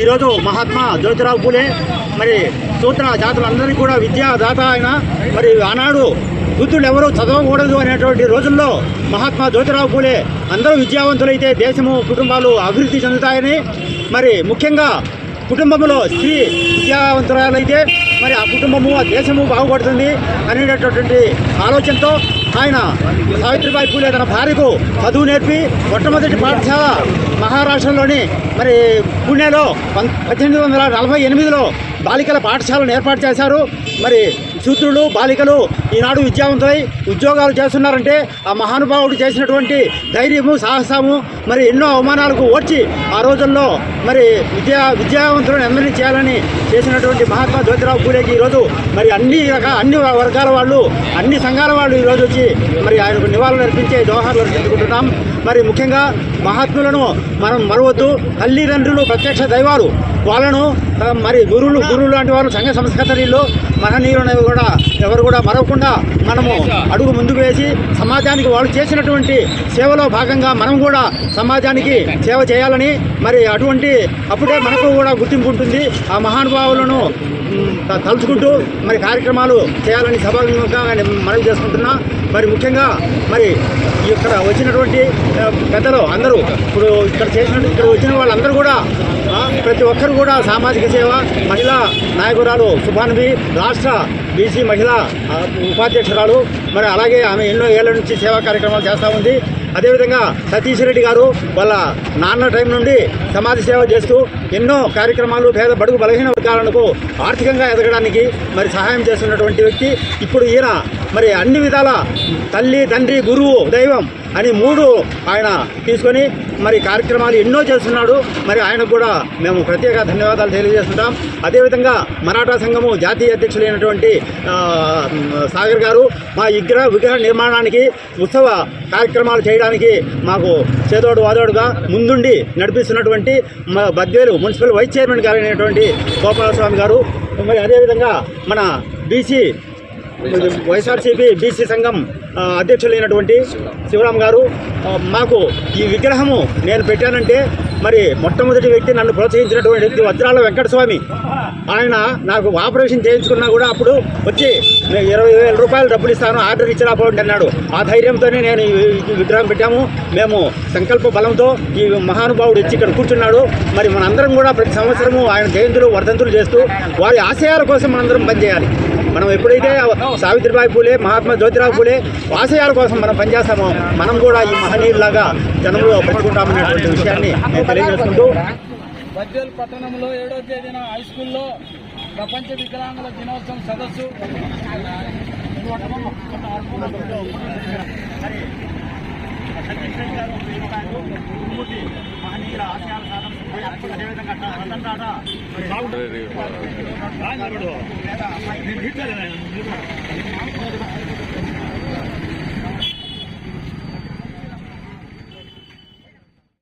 ఈరోజు మహాత్మా జ్యోతిరావు పూలే మరి సూత్ర జాతులందరికీ కూడా విద్యాదాత ఆయన. మరి ఆనాడు వృద్ధులు ఎవరు చదవకూడదు అనేటువంటి రోజుల్లో మహాత్మా జ్యోతిరావు పూలే అందరూ విద్యావంతులైతే దేశము కుటుంబాలు అభివృద్ధి చెందుతాయని. మరి ముఖ్యంగా కుటుంబంలో స్త్రీ విద్యావంతురాలైతే మరి ఆ కుటుంబము ఆ దేశము బాగుపడుతుంది అనేటటువంటి ఆలోచనతో ఆయన సావిత్రిబాయి పూలే తన భార్యకు చదువు నేర్పి మొట్టమొదటి పాఠశాల మహారాష్ట్రలోని మరి పూణేలో పం- పద్దెనిమిది వందల నలభై ఎనిమిదిలో బాలికల పాఠశాలను ఏర్పాటు చేశారు. మరి సూత్రులు బాలికలు ఈనాడు విద్యావంతులై ఉద్యోగాలు చేస్తున్నారంటే ఆ మహానుభావుడు చేసినటువంటి ధైర్యము సాహసము మరి ఎన్నో అవమానాలకు వచ్చి ఆ రోజుల్లో మరి విద్యా విద్యావంతులను ఎమ్మెల్యే చేయాలని చేసినటువంటి మహాత్మా జ్యోతిరావు పూలేకి ఈరోజు మరి అన్ని రకాల అన్ని వర్గాల వాళ్ళు అన్ని సంఘాల వాళ్ళు ఈరోజు వచ్చి మరి ఆయనకు నివాళులు అర్పించే దోహాలు అర్పించుకుంటున్నాం. మరి ముఖ్యంగా మహాత్ములను మనం మరవద్దు. తల్లిదండ్రులు ప్రత్యక్ష దైవాలు. వాళ్ళను మరి గురువులు గురువులు లాంటి వారు సంఘ సంస్కృతలు మహనీయులను కూడా ఎవరు కూడా మరవకుండా మనము అడుగు ముందుకు వేసి సమాజానికి వాళ్ళు చేసినటువంటి సేవలో భాగంగా మనం కూడా సమాజానికి సేవ చేయాలని మరి అటువంటి అప్పుడే మనకు కూడా గుర్తింపు ఉంటుంది. ఆ మహానుభావులను తలుచుకుంటూ మరి కార్యక్రమాలు చేయాలని సభాముఖంగా మనవి చేసుకుంటున్నా. మరి ముఖ్యంగా మరి ఇక్కడ వచ్చినటువంటి పెద్దలు అందరూ ఇప్పుడు ఇక్కడ చేసిన ఇక్కడ వచ్చిన వాళ్ళందరూ కూడా ప్రతి ఒక్కరు కూడా సామాజిక సేవ మహిళా నాయకురాలు సుభాన్వి రాష్ట్ర బీసీ మహిళా ఉపాధ్యక్షురాలు. మరి అలాగే ఆమె ఎన్నో ఏళ్ళ నుంచి సేవా కార్యక్రమాలు చేస్తూ ఉంది. అదేవిధంగా సతీష్ రెడ్డి గారు వాళ్ళ నాన్న టైం నుండి సమాజ సేవ చేస్తూ ఎన్నో కార్యక్రమాలు పేద బడుగు బలహీన వర్గాలకు ఆర్థికంగా ఎదగడానికి మరి సహాయం చేస్తున్నటువంటి వ్యక్తి. ఇప్పుడు ఈయన మరి అన్ని విధాల తల్లి తండ్రి గురువు దైవం అని మూడు ఆయన తీసుకొని మరి కార్యక్రమాలు ఎన్నో చేస్తున్నాడు. మరి ఆయనకు కూడా మేము ప్రత్యేక ధన్యవాదాలు తెలియజేస్తుంటాం. అదేవిధంగా మరాఠా సంఘము జాతీయ అధ్యక్షులైనటువంటి సాగర్ గారు మా విగ్రహ విగ్రహ నిర్మాణానికి ఉత్సవ కార్యక్రమాలు చేయడానికి మాకు చేదోడు వాదోడుగా ముందుండి నడిపిస్తున్నటువంటి మా బద్వేలు మున్సిపల్ వైస్ చైర్మన్ గారు అయినటువంటి గోపాలస్వామి గారు. మరి అదేవిధంగా మన బీసీ వైఎస్ఆర్సీపీ బీసీ సంఘం అధ్యక్షులైనటువంటి శివరాం గారు మాకు ఈ విగ్రహము నేను పెట్టానంటే మరి మొట్టమొదటి వ్యక్తి నన్ను ప్రోత్సహించినటువంటి వ్యక్తి వజ్రాల వెంకటస్వామి. ఆయన నాకు ఆపరేషన్ చేయించుకున్నా కూడా అప్పుడు వచ్చి నేను ఇరవై వేల రూపాయలు డబ్బులు ఇస్తాను ఆర్డర్ ఇచ్చి రాపోండి అన్నాడు. ఆ ధైర్యంతోనే నేను విగ్రహం పెట్టాము. మేము సంకల్ప బలంతో ఈ మహానుభావుడు ఇచ్చి ఇక్కడ కూర్చున్నాడు. మరి మనందరం కూడా ప్రతి సంవత్సరము ఆయన జయంతులు వర్ధంతులు చేస్తూ వారి ఆశయాల కోసం మనందరం పనిచేయాలి. మనం ఎప్పుడైతే సావిత్రిబాయి పూలే మహాత్మా జ్యోతిరావు పూలే ఆశయాల కోసం మనం పనిచేస్తామో మనం కూడా ఈ మహనీయులాగా జనంలో పెట్టుకుంటామనేటువంటి విషయాన్ని నేను తెలియజేసుకుంటూ బద్వేల్ పట్టణంలో ఏడో తేదీన హై స్కూల్లో ప్రపంచ వికలాంగుల దినోత్సవం సదస్సు. మహనీయుల ఆశయాల అదేవిధంగా రతన్ టాటా మరి